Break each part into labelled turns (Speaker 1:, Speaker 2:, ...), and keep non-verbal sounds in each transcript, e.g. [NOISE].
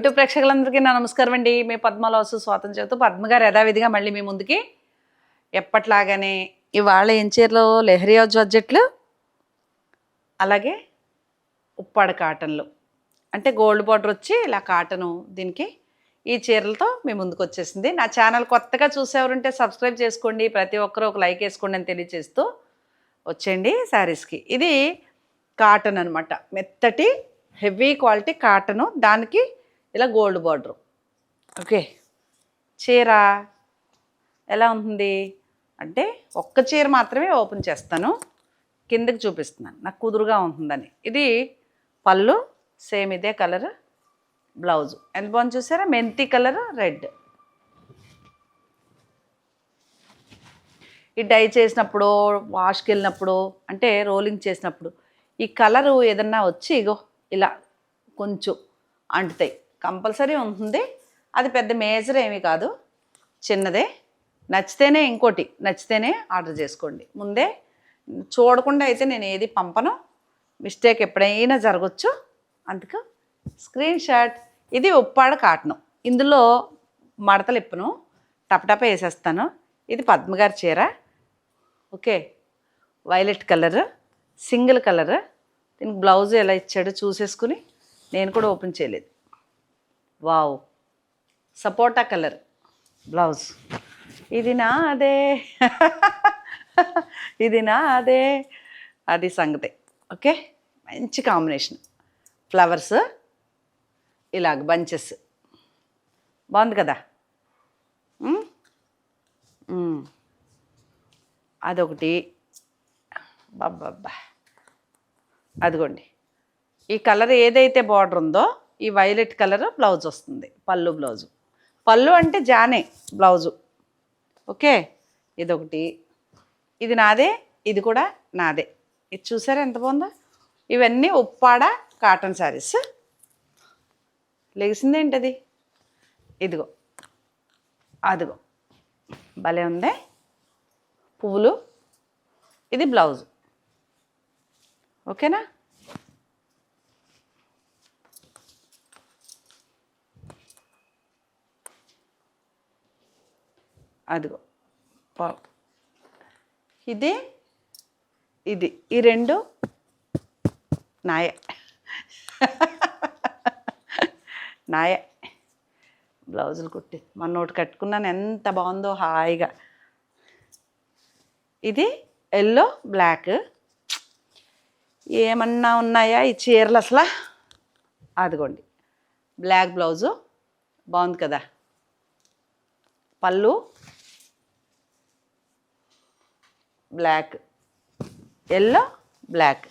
Speaker 1: YouTube ప్రేక్షకులందరికీ నా నమస్కారం అండి. మీ పద్మలోసు స్వాతం చెబుతూ పద్మగారు యథావిధిగా మళ్ళీ మీ ముందుకి ఎప్పట్లాగానే ఇవాళ ఏం లెహరియా జార్జెట్లు అలాగే ఉప్పాడ కాటన్లు. అంటే గోల్డ్ బార్డర్ వచ్చి ఇలా కాటను దీనికి ఈ చీరలతో మీ ముందుకు వచ్చేసింది. నా ఛానల్ కొత్తగా చూసేవారుంటే సబ్స్క్రైబ్ చేసుకోండి. ప్రతి ఒక్కరూ ఒక లైక్ వేసుకోండి అని తెలియజేస్తూ వచ్చేయండి శారీస్కి. ఇది కాటన్ అనమాట మెత్తటి హెవీ క్వాలిటీ కాటను. దానికి ఇలా గోల్డ్ బార్డర్. ఓకే. చీర ఎలా ఉంటుంది? అంటే ఒక్క చీర మాత్రమే ఓపెన్ చేస్తాను. కిందకి చూపిస్తున్నాను. నాకు కుదురుగా ఉంటుందని. ఇది పళ్ళు సేమ్ ఇదే కలర్ బ్లౌజ్. ఎంత బాగుంది చూసారా? మెంతి కలర్ రెడ్. ఈ డై చేసినప్పుడు వాష్కి వెళ్ళినప్పుడు అంటే రోలింగ్ చేసినప్పుడు ఈ కలరు ఏదన్నా వచ్చి ఇగో ఇలా కొంచెం అంటుతాయి. కంపల్సరీ ఉంటుంది. అది పెద్ద మేజర్ ఏమీ కాదు. చిన్నదే. నచ్చితేనే ఇంకోటి. నచ్చితేనే ఆర్డర్ చేసుకోండి. ముందే చూడకుండా అయితే నేను ఏది పంపను. మిస్టేక్ ఎప్పుడైనా జరగచ్చు. అందుకు స్క్రీన్ షాట్. ఇది ఉప్పాడ కాటను. ఇందులో మడతలు ఇప్పును. టపటప వేసేస్తాను. ఇది పద్మగారి చీర. Okay. Violet colour. Single colour. దీనికి బ్లౌజ్ ఎలా ఇచ్చాడో చూసేసుకుని నేను కూడా ఓపెన్ చేయలేదు. వావ్. సపోటా కలర్. బ్లౌజ్. ఇది నా అదే. ఇది నా అదే. అది సంగతి. ఓకే? మంచి కాంబినేషన్. ఫ్లవర్స్ ఇలాగ బంచెస్. బాగుంది కదా. అదొకటి. బాబ్బా అదిగోండి. ఈ కలర్ ఏదైతే బార్డర్ ఉందో ఈ వైలెట్ కలర్ బ్లౌజ్ వస్తుంది పళ్ళు బ్లౌజు. పళ్ళు అంటే జానే బ్లౌజు. ఓకే? ఇదొకటి. ఇది నాదే ఇది కూడా నాదే. ఇది చూసారా ఎంత బాగుందో? ఇవన్నీ ఉప్పాడ కాటన్ శారీస్. లెగిసిందేంటది ఇదిగో. అదిగో. భలే ఉందే. పువ్వులు. ఇది బ్లౌజ్. ఓకేనా? అదిగో పా- ఇది ఇది ఈ రెండు నాయే. నాయే. బ్లౌజులు కుట్టి మన నోటి కట్టుకున్నాను ఎంత బాగుందో హాయిగా. ఇది ఎల్లో బ్లాక్. ఏమన్నా ఉన్నాయా ఈ చీరలు అసలు? అదిగోండి. బ్లాక్ బ్లౌజు బాగుంది కదా. పళ్ళు black. Yellow black.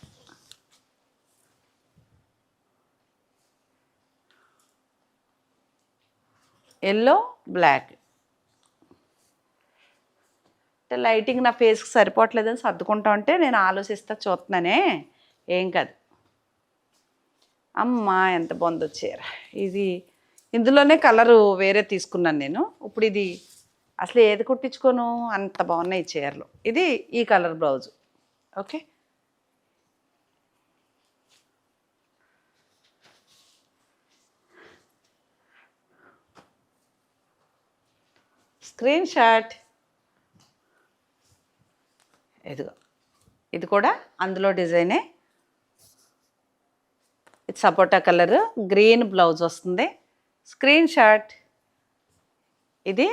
Speaker 1: Yellow black. అంటే లైటింగ్ నా ఫేస్కి సరిపోవట్లేదని సర్దుకుంటా ఉంటే నేను ఆలోచిస్తా చూస్తున్నానే ఏం కాదు. అమ్మా ఎంత బాగుందో చీర ఇది ఇందులోనే కలరు వేరే తీసుకున్నాను నేను. ఇప్పుడు ఇది అసలు ఏది కుట్టించుకోను? అంత బాగున్నాయి చీరలు. ఇది ఈ colour blouse. Okay? Screen shot. ఇదిగో. ఇది కూడా అందులో డిజైనే. ఇది సపోటా కలర్. గ్రీన్ బ్లౌజ్ వస్తుంది. Screen shot. ఇది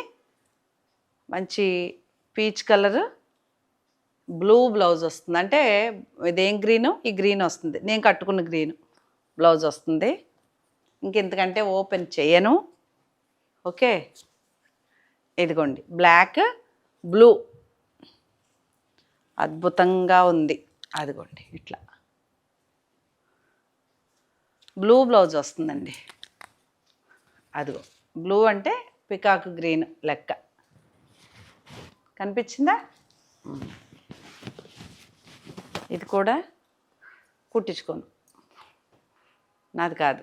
Speaker 1: మంచి పీచ్ కలర్ బ్లూ బ్లౌజ్ వస్తుంది. అంటే ఇదేం గ్రీను? ఈ గ్రీన్ వస్తుంది. నేను కట్టుకున్న గ్రీన్ బ్లౌజ్ వస్తుంది. ఇంకెంతకంటే ఓపెన్ చేయను. ఓకే? ఇదిగోండి. Black blue. అద్భుతంగా ఉంది. అదిగోండి. ఇట్లా. బ్లూ బ్లౌజ్ వస్తుందండి. అదిగో. బ్లూ అంటే పికాక్ గ్రీన్ లెక్క. కనిపించిందా? ఇది కూడా కుట్టించుకోను. నాది కాదు.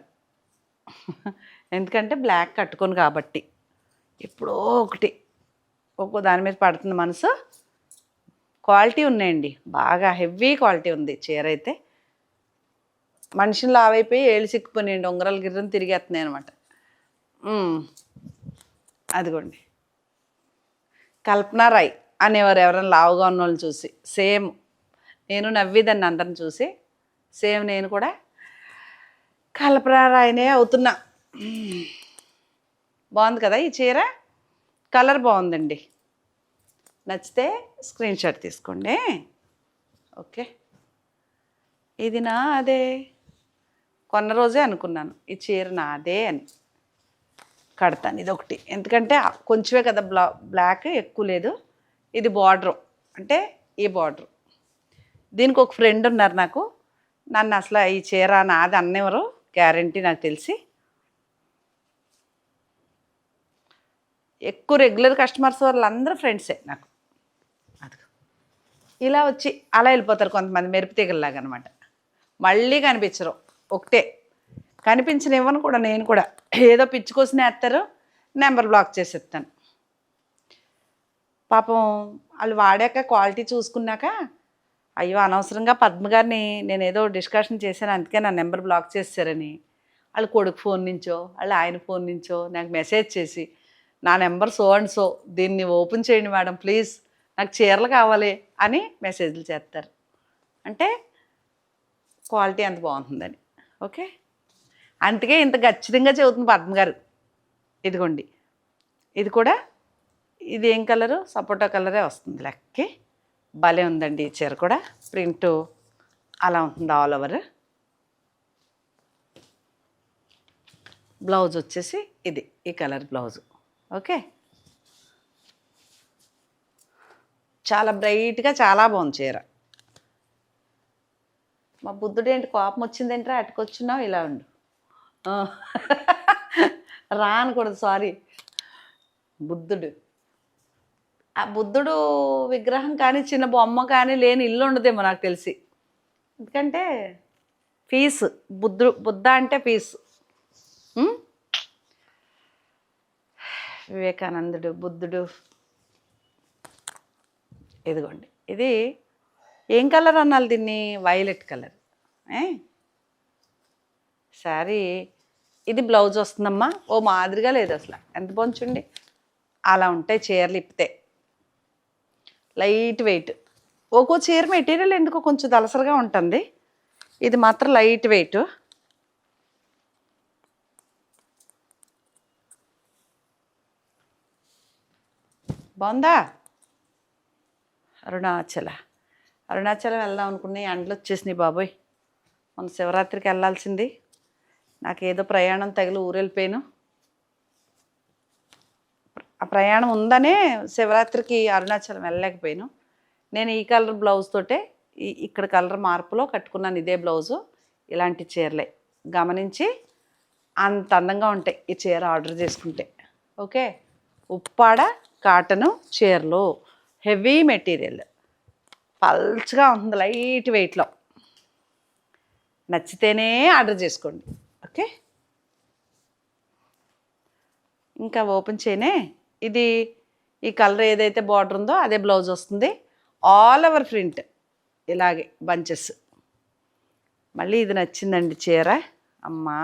Speaker 1: ఎందుకంటే బ్లాక్ కట్టుకోను కాబట్టి. ఎప్పుడో ఒకటి. ఒక్కో దాని మీద పడుతుంది మనసు. క్వాలిటీ ఉన్నాయండి. బాగా హెవీ క్వాలిటీ ఉంది చీర అయితే. మనిషిని లావైపోయి ఏళ్ళు సిక్కుపోయినాయండి ఉంగరాలు గిర్రం తిరిగేస్తున్నాయి అనమాట అదిగోండి. కల్పన రాయ్ అనేవారు ఎవరైనా లావుగా ఉన్న వాళ్ళని చూసి సేమ్ నేను నవ్విదాన్ని అందరిని చూసి సేమ్ నేను కూడా కల్పన రాయనే అవుతున్నా. బాగుంది కదా ఈ చీర? కలర్ బాగుందండి. నచ్చితే స్క్రీన్ షాట్ తీసుకోండి. ఓకే. ఇది నా అదే కొన్న రోజే అనుకున్నాను ఈ చీర నాదే అని. కడతాను. ఇది ఒకటి ఎందుకంటే కొంచెమే కదా బ్లా బ్లాక్ ఎక్కువ లేదు. ఇది బార్డర్. అంటే ఈ బార్డర్. దీనికి ఒక ఫ్రెండ్ ఉన్నారు నాకు. నన్ను అసలు ఈ చీర నాది అన్నెవరు గ్యారంటీ నాకు తెలిసి. ఎక్కువ రెగ్యులర్ కస్టమర్స్ వాళ్ళందరూ ఫ్రెండ్సే నాకు. ఇలా వచ్చి అలా వెళ్ళిపోతారు కొంతమంది మెరుపు తీగల్లాగా అనమాట మళ్ళీ కనిపించరు. ఒకటే. కనిపించనివ్వను కూడా నేను కూడా. ఏదో పిచ్చుకోసి వేస్తారు నెంబర్ బ్లాక్ చేసేస్తాను పాపం వాళ్ళు వాడాక క్వాలిటీ చూసుకున్నాక అయ్యో అనవసరంగా పద్మ గారిని నేను ఏదో డిస్కషన్ చేశాను అందుకే నా నెంబర్ బ్లాక్ చేశారని వాళ్ళ కొడుకు ఫోన్ నుంచో వాళ్ళ ఆయన ఫోన్ నుంచో నాకు మెసేజ్ చేసి నా నెంబర్ సో అండ్ సో దీన్ని ఓపెన్ చేయండి మేడం ప్లీజ్ నాకు చీరలు కావాలి అని మెసేజ్లు చేస్తారు. అంటే క్వాలిటీ అంత బాగుంటుందని. ఓకే? అందుకే ఇంత ఖచ్చితంగా చెబుతుంది పద్మ గారు. ఇదిగోండి. ఇది కూడా ఇది ఏం కలరు? సపోటా కలరే వస్తుంది లెక్కి. భలే ఉందండి ఈ చీర కూడా. ప్రింట్ అలా ఉంటుంది ఆల్ ఓవర్. బ్లౌజ్ వచ్చేసి ఇది ఈ కలర్ బ్లౌజ్. ఓకే? చాలా బ్రైట్గా చాలా బాగుంది చీర. మా బుద్ధుడు ఏంటి కోపం వచ్చిందేంట్రా? అటుకొచ్చున్నావు? ఇలా ఉండు. [LAUGHS] రా అనకూడదు సారీ. బుద్ధుడు. ఆ బుద్ధుడు విగ్రహం కానీ చిన్న బొమ్మ కానీ లేని ఇల్లు ఉండదేమో నాకు తెలిసి. ఎందుకంటే ఫీజు బుద్ధుడు బుద్ధ అంటే ఫీజు వివేకానందుడు బుద్ధుడు. ఇదిగోండి. ఇది ఏం కలర్ అన్నారు దీన్ని? Violet colour. ఏ? శారీ ఇది బ్లౌజ్ వస్తుందమ్మా. ఓ మాదిరిగా లేదు అసలు. ఎంత పొంచుండి అలా ఉంటాయి చీరలు ఇప్పితే. Light weight. ఒక్కో చీర మెటీరియల్ ఎందుకో కొంచెం దలసరిగా ఉంటుంది. ఇది మాత్రం లైట్ వెయిట్. బాగుందా? అరుణాచల. అరుణాచలం వెళ్దాం అనుకున్నాయి ఎండలు వచ్చేసినాయి బాబోయ్. మన శివరాత్రికి వెళ్ళాల్సింది. నాకు ఏదో ప్రయాణం తగిలి ఊరెళ్ళిపోయాను. ఆ ప్రయాణం ఉందనే శివరాత్రికి అరుణాచలం వెళ్ళలేకపోయాను. నేను ఈ కలర్ బ్లౌజ్ తోటే ఈ ఇక్కడ కలర్ మార్పులో కట్టుకున్నాను ఇదే బ్లౌజు ఇలాంటి చీరలే. గమనించి అంత అందంగా ఉంటాయి ఈ చీర ఆర్డర్ చేసుకుంటే. ఓకే? ఉప్పాడ కాటను చీరలు. Heavy material. పల్చగా ఉంది లైట్ వెయిట్లో. నచ్చితేనే ఆర్డర్ చేసుకోండి. ఓకే. ఇంకా ఓపెన్ చేయనే. ఇది ఈ కలర్ ఏదైతే బార్డర్ ఉందో అదే బ్లౌజ్ వస్తుంది. ఆల్ ఓవర్ ప్రింట్ ఇలాగే బంచెస్. మళ్ళీ ఇది నచ్చిందండి చీర. అమ్మా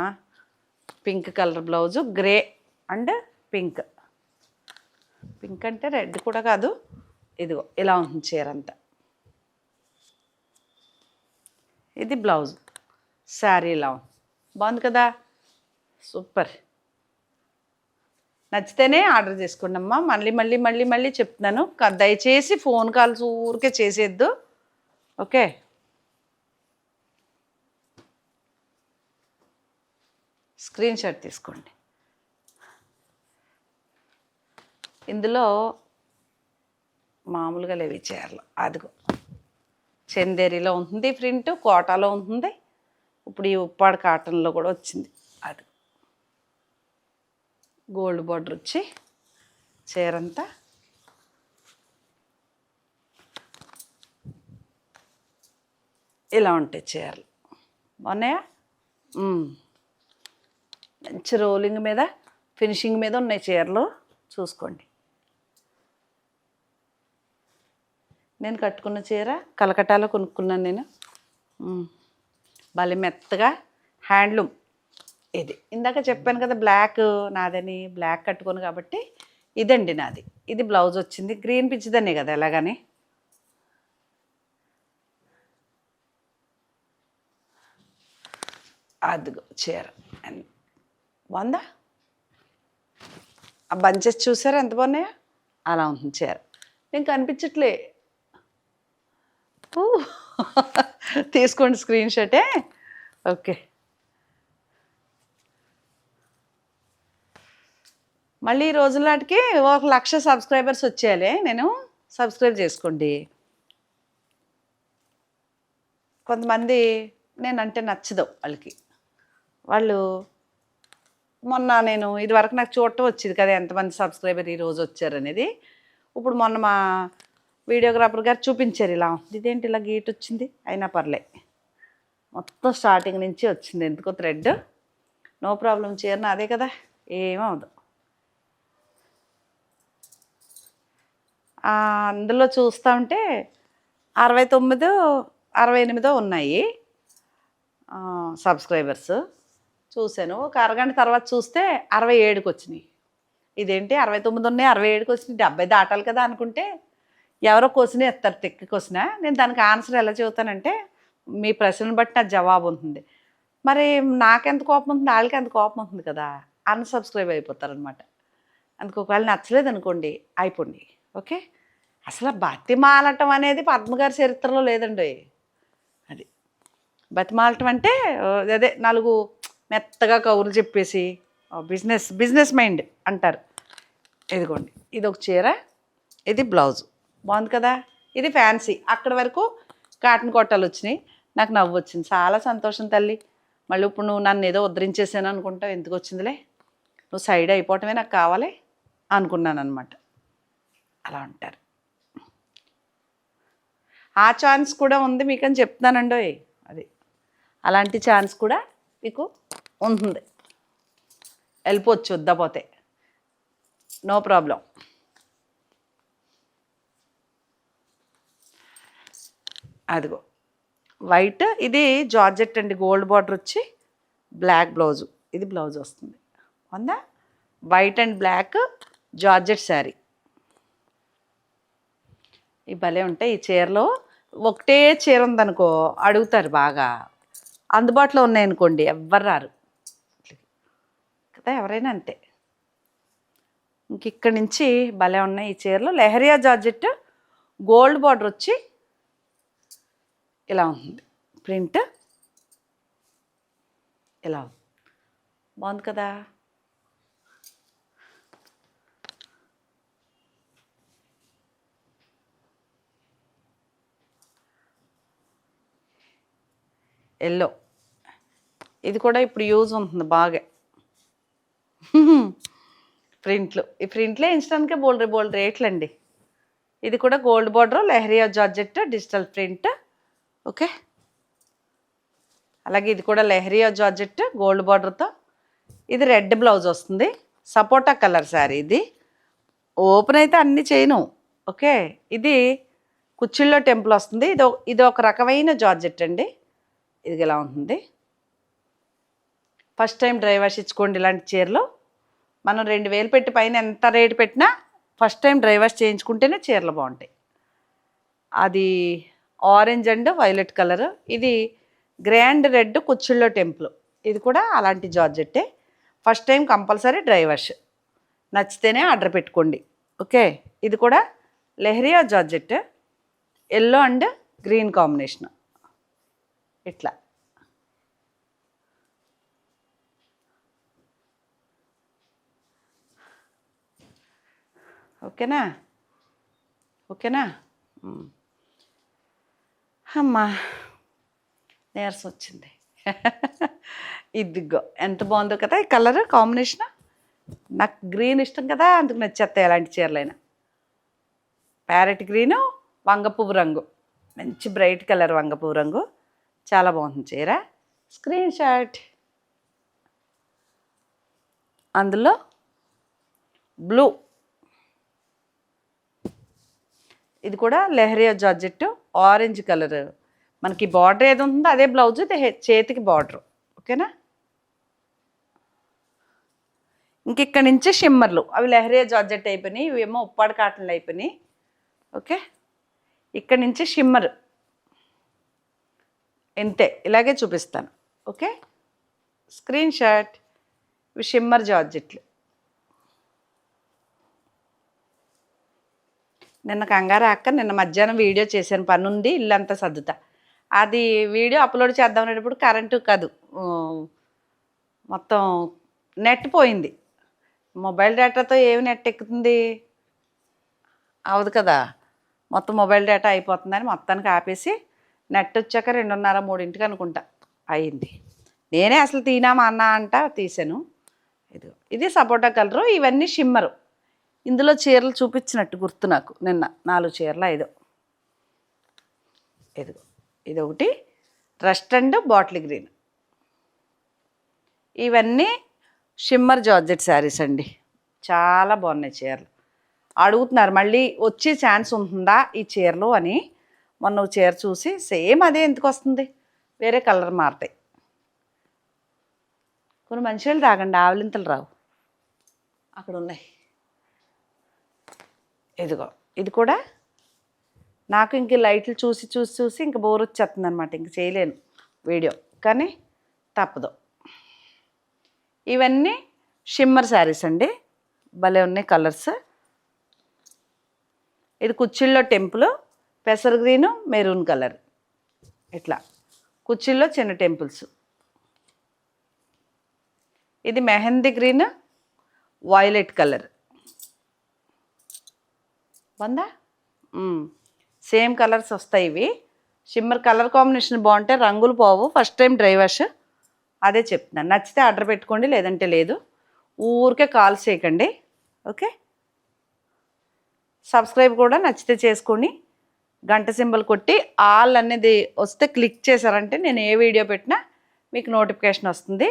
Speaker 1: pink colour blouse grey and pink. Pink అంటే రెడ్ కూడా కాదు. ఇదిగో ఇలా ఉంటుంది చీర అంతా. ఇది బ్లౌజ్ శారీ ఇలా ఉంది బాగుంది కదా? సూపర్. నచ్చితేనే ఆర్డర్ చేసుకోండి అమ్మా మళ్ళీ మళ్ళీ మళ్ళీ మళ్ళీ చెప్తున్నాను. దయచేసి ఫోన్ కాల్స్ ఊరికే చేసేద్దు ఓకే? స్క్రీన్ షాట్ తీసుకోండి. ఇందులో మామూలుగా లేవి చీరలు. అదిగో. చందేరిలో ఉంటుంది ప్రింట్ కోటాలో ఉంటుంది. ఇప్పుడు ఈ ఉప్పాడు కాటన్లో కూడా వచ్చింది. అది. గోల్డ్ బార్డర్ వచ్చి చీరంతా. ఇలా ఉంటాయి చీరలు. బాగున్నాయా? మంచి రోలింగ్ మీద ఫినిషింగ్ మీద ఉన్నాయి చీరలు. చూసుకోండి. నేను కట్టుకున్న చీర కలకటాలో కొనుక్కున్నాను నేను. భలే మెత్తగా హ్యాండ్లూమ్. ఇది. ఇందాక చెప్పాను కదా బ్లాక్ నాదని బ్లాక్ కట్టుకోను కాబట్టి ఇదండి నాది. ఇది బ్లౌజ్ వచ్చింది. గ్రీన్ పిచ్చిదనే కదా ఎలాగని? అదిగో చీర. బాగుందా ఆ బంచెస్ చూసారా? ఎంత బాగున్నాయా? అలా ఉంటుంది చీర. నేను కనిపించట్లే. ఊ. తీసుకోండి స్క్రీన్ షాటే. ఓకే. మళ్ళీ ఈ రోజులాటికి ఒక లక్ష సబ్స్క్రైబర్స్ వచ్చేయాలి. నేను సబ్స్క్రైబ్ చేసుకోండి. కొంతమంది నేనంటే నచ్చదు వాళ్ళకి. వాళ్ళు మొన్న నేను ఇదివరకు నాకు చూడటం వచ్చేది కదా ఎంతమంది సబ్స్క్రైబర్ ఈ రోజు వచ్చారనేది. ఇప్పుడు మొన్న మా వీడియోగ్రాఫర్ గారు చూపించారు ఇలా. ఇదేంటి ఇలా గీట్ వచ్చింది? అయినా పర్లే. మొత్తం స్టార్టింగ్ నుంచి వచ్చింది. ఎందుకో థ్రెడ్ నో ప్రాబ్లం చీరన అదే కదా? ఏమవదు అందులో చూస్తూ ఉంటే అరవై తొమ్మిదో అరవై ఎనిమిదో ఉన్నాయి. సబ్స్క్రైబర్స్ చూశాను. ఒక అరగంట తర్వాత చూస్తే అరవై ఏడుకి వచ్చినాయి. ఇదేంటి? అరవై తొమ్మిది ఉన్నాయి అరవై ఏడుకి వచ్చినాయి. డెబ్బై దాటాలి కదా అనుకుంటే ఎవరో క్వశ్చన్ ఎత్తారు తెక్కి క్వశ్చన్? నేను దానికి ఆన్సర్ ఎలా చెబుతానంటే మీ ప్రశ్నను బట్టి నా జవాబు ఉంటుంది. మరి నాకెంత కోపం ఉంటుంది? వాళ్ళకి ఎంత కోపం ఉంటుంది కదా? అన్సబ్స్క్రైబ్ అయిపోతారనమాట అందుకు ఒకవేళ నచ్చలేదు అనుకోండి అయిపోండి. ఓకే? అసలు బతిమాలటం అనేది పద్మగారి చరిత్రలో లేదండి. అది బతిమాలటం అంటే అదే నాలుగు మెత్తగా కౌరులు చెప్పేసి బిజినెస్ బిజినెస్ మైండ్ అంటారు. ఇదిగోండి ఇది ఒక చీర ఇది బ్లౌజ్. బాగుంది కదా? ఇది ఫ్యాన్సీ. అక్కడి వరకు కాటన్ కొట్టలు వచ్చినాయి. నాకు నవ్వు వచ్చింది. చాలా సంతోషం తల్లి. మళ్ళీ ఇప్పుడు నువ్వు నన్ను ఏదో ఉద్ధరించేసాను అనుకుంటావు. ఎందుకు వచ్చిందిలే? నువ్వు సైడ్ అయిపోవటమే నాకు కావాలి అనుకున్నాను అనమాట అలా ఉంటారు. ఆ ఛాన్స్ కూడా ఉంది మీకు అని చెప్తున్నానండి అది. అలాంటి ఛాన్స్ కూడా మీకు ఉంటుంది. వెళ్ళిపోవచ్చు వద్దపోతే నో ప్రాబ్లం. అదిగో. వైట్ ఇది జార్జెట్ అండి గోల్డ్ బార్డర్ వచ్చి బ్లాక్ బ్లౌజు. ఇది బ్లౌజ్ వస్తుంది. ఉందా? White and black georgette sari. ఈ భలే ఉంటాయి ఈ చీరలో. ఒకటే చీర ఉందనుకో అడుగుతారు బాగా. అందుబాటులో ఉన్నాయనుకోండి ఎవ్వరు రారు. కదా ఎవరైనా అంతే. ఇంక ఇక్కడి నుంచి భలే ఉన్నాయి ఈ చీరలో. లెహరియా జార్జెట్ గోల్డ్ బార్డర్ వచ్చి ఇలా ఉంది ప్రింట్ ఇలా ఉంది. బాగుంది కదా? ఎల్లో. ఇది కూడా ఇప్పుడు యూజ్ ఉంటుంది బాగా. ప్రింట్లు. ఈ ప్రింట్లే ఇన్స్టాన్కే బోల్డ్ బోల్డ్ రేట్లు అండి ఇది కూడా gold border leheriya georgette digital print okay? అలాగే ఇది కూడా లెహరియా జార్జెట్ గోల్డ్ బార్డర్తో. ఇది రెడ్ బ్లౌజ్ వస్తుంది. సపోటా కలర్ శారీ ఇది. ఓపెన్ అయితే అన్ని చేయను. ఓకే? ఇది కుచ్చిళ్ళో టెంపుల్ వస్తుంది. ఇది ఇది ఒక రకమైన జార్జెట్ అండి. ఇది ఇలా ఉంటుంది. ఫస్ట్ టైం డ్రై వాష్ ఇచ్చుకోండి ఇలాంటి చీరలు. మనం రెండు వేలు పెట్టి పైన ఎంత రేటు పెట్టినా ఫస్ట్ టైం డ్రై వాష్ చేయించుకుంటేనే చీరలు బాగుంటాయి. అది ఆరెంజ్ అండ్ వైలెట్ కలర్. ఇది గ్రాండ్ రెడ్ కుచ్చిళ్ళో టెంపుల్. ఇది కూడా అలాంటి జార్జెట్టే. ఫస్ట్ టైం కంపల్సరీ డ్రైవర్స్ నచ్చితేనే ఆర్డర్ పెట్టుకోండి. ఓకే? ఇది కూడా leheriya georgette. Yellow and green combination. ఇట్లా. ఓకేనా? ఓకేనా? అమ్మా నీరసం వచ్చింది. ఇదిగో ఎంత బాగుందో కదా ఈ కలర్ కాంబినేషన్ నాకు గ్రీన్ ఇష్టం కదా అందుకు నచ్చేస్తాయి ఎలాంటి చీరలైనా. ప్యారెట్ గ్రీను వంగపువ్వు రంగు. మంచి బ్రైట్ కలర్ వంగపువ్వు రంగు. చాలా బాగుంది చీర. స్క్రీన్ షాట్ అందులో బ్లూ ఇది కూడా లెహరియా జార్జెట్ ఆరెంజ్ కలర్ మనకి బార్డర్ ఏది ఉంటుందో అదే బ్లౌజ్ చేతికి బార్డర్ ఓకేనా? ఇంక ఇక్కడ నుంచి షిమ్మర్లు అవి లెహరియా జార్జెట్ అయిపోయినాయి ఇవేమో ఉప్పాడు కాటన్లు అయిపోయినాయి. ఓకే? ఇక్కడ నుంచి షిమ్మర్ ఇంతే ఇలాగే చూపిస్తాను. ఓకే? స్క్రీన్ షాట్ ఇవి షిమ్మర్ జార్జెట్లు. నిన్న కంగారు అక్క నిన్న మధ్యాహ్నం వీడియో చేశాను పని ఉంది ఇల్లంతా సర్దుతా. అది వీడియో అప్లోడ్ చేద్దాం అనేటప్పుడు కరెంటు కాదు. మొత్తం నెట్ పోయింది. మొబైల్ డేటాతో ఏమి నెట్ ఎక్కుతుంది? అవదు కదా. మొత్తం మొబైల్ డేటా అయిపోతుందని మొత్తానికి ఆపేసి నెట్ వచ్చాక రెండున్నర మూడింటికి అనుకుంటా. అయింది. నేనే అసలు తీనామా అన్నా అంట తీసాను ఇది ఇది సపోటా కలరు ఇవన్నీ షిమ్మరు. ఇందులో చీరలు చూపించినట్టు గుర్తు నాకు. నిన్న నాలుగు చీరలు ఐదో. ఇదిగో ఇది ఒకటి రస్ట్ అండ్ బాటిల్ గ్రీన్. ఇవన్నీ షిమ్మర్ జార్జెట్ శారీస్ అండి. చాలా బాగున్నాయి చీరలు. అడుగుతున్నారు మళ్ళీ వచ్చే ఛాన్స్ ఉంటుందా ఈ చీరలు అని. మొన్న ఒక చీర చూసి సేమ్ అదే ఎందుకు వస్తుంది? వేరే కలర్ మారుతాయి. కొన్ని మంచినీళ్ళు తాగండి ఆవలింతలు రావు. అక్కడ ఉన్నాయి. ఇదిగో ఇది కూడా నాకు ఇంక లైట్లు చూసి చూసి చూసి ఇంక బోర్ వచ్చేస్తుంది అనమాట ఇంక చేయలేను వీడియో. కానీ తప్పదు. ఇవన్నీ షిమ్మర్ శారీస్ అండి. భలే ఉన్నాయి కలర్స్ ఇది కుర్చీల్లో టెంపుల్ పెసర్ గ్రీను మెరూన్ కలర్. ఇట్లా. కుర్చీల్లో చిన్న టెంపుల్స్. ఇది మెహందీ గ్రీన్ వాయిలెట్ కలర్. వందా? సేమ్ కలర్స్ వస్తాయి ఇవి. షిమ్మర్ కలర్ కాంబినేషన్ బాగుంటే రంగులు పోవు. First time dry wash. అదే చెప్తున్నాను నచ్చితే ఆర్డర్ పెట్టుకోండి లేదంటే లేదు. ఊరికే కాల్ చేయకండి. ఓకే? సబ్స్క్రైబ్ కూడా నచ్చితే చేసుకొని గంట సింబల్ కొట్టి ఆల్ అనేది వస్తే క్లిక్ చేశారంటే నేను ఏ వీడియో పెట్టినా మీకు నోటిఫికేషన్ వస్తుంది.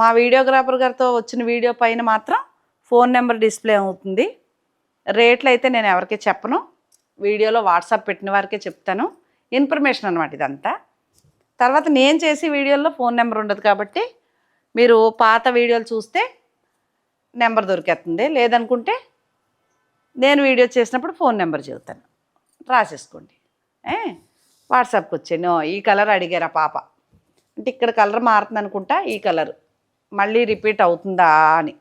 Speaker 1: మా వీడియోగ్రాఫర్ గారితో వచ్చిన వీడియో పైన మాత్రం ఫోన్ నెంబర్ డిస్ప్లే అవుతుంది. రేట్లు అయితే నేను ఎవరికి చెప్పను. వీడియోలో వాట్సాప్ పెట్టిన వారికే చెప్తాను. ఇన్ఫర్మేషన్ అనమాట ఇదంతా. తర్వాత నేను చేసి వీడియోల్లో ఫోన్ నెంబర్ ఉండదు కాబట్టి మీరు పాత వీడియోలు చూస్తే నెంబర్ దొరికేస్తుంది. లేదనుకుంటే నేను వీడియో చేసినప్పుడు ఫోన్ నెంబర్ చెబుతాను. రాసేసుకోండి. ఏ? వాట్సాప్కి వచ్చాను ఈ కలర్ అడిగారు ఆ పాప? అంటే ఇక్కడ కలర్ మారుతుంది అనుకుంటా ఈ కలర్. మళ్ళీ రిపీట్ అవుతుందా అని.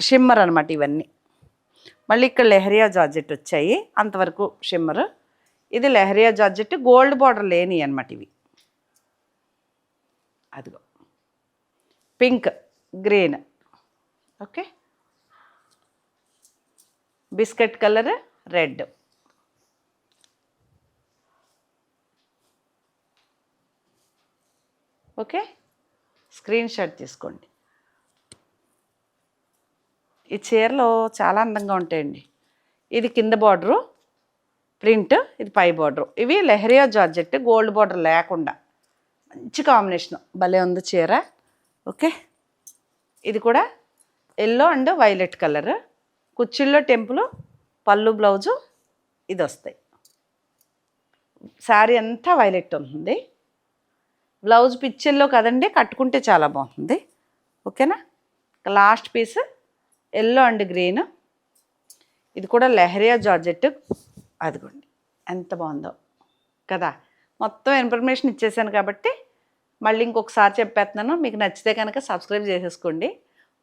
Speaker 1: షిమ్మర్ అనమాట ఇవన్నీ. మళ్ళీ ఇక్కడ లెహరియా జార్జెట్ వచ్చాయి. అంతవరకు షిమ్మర్. ఇది లెహరియా జార్జెట్ గోల్డ్ బార్డర్ లేని అనమాట ఇవి. అదిగో. Pink green. Okay. Biscuit colour red. Okay. Screen shot తీసుకోండి. ఈ చీరలు చాలా అందంగా ఉంటాయండి. ఇది కింద బార్డరు ప్రింట్ ఇది పై బార్డరు ఇవి లెహరియా జార్జెట్ గోల్డ్ బార్డర్ లేకుండా. మంచి కాంబినేషన్ భలే ఉంది చీర. ఓకే? ఇది కూడా ఎల్లో అండ్ వైలెట్ కలర్ కుర్చీల్లో టెంపుల్ పళ్ళు బ్లౌజు ఇది వస్తాయి. శారీ అంతా వైలెట్ ఉంటుంది. బ్లౌజ్ పిచ్చెల్లో కదండి కట్టుకుంటే చాలా బాగుంటుంది. ఓకేనా? Last piece yellow and green. ఇది కూడా లెహరియా జార్జెట్. అదిగోండి ఎంత బాగుందో కదా. మొత్తం ఇన్ఫర్మేషన్ ఇచ్చేసాను కాబట్టి మళ్ళీ ఇంకొకసారి చెప్పేస్తున్నాను. మీకు నచ్చితే కనుక సబ్స్క్రైబ్ చేసేసుకోండి.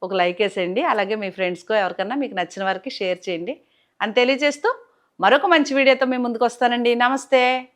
Speaker 1: ఒక లైక్ వేసేయండి. అలాగే మీ ఫ్రెండ్స్కో ఎవరికన్నా మీకు నచ్చిన వారికి షేర్ చేయండి. అని తెలియజేస్తూ మరొక మంచి వీడియోతో మీ ముందుకు వస్తానండి. నమస్తే.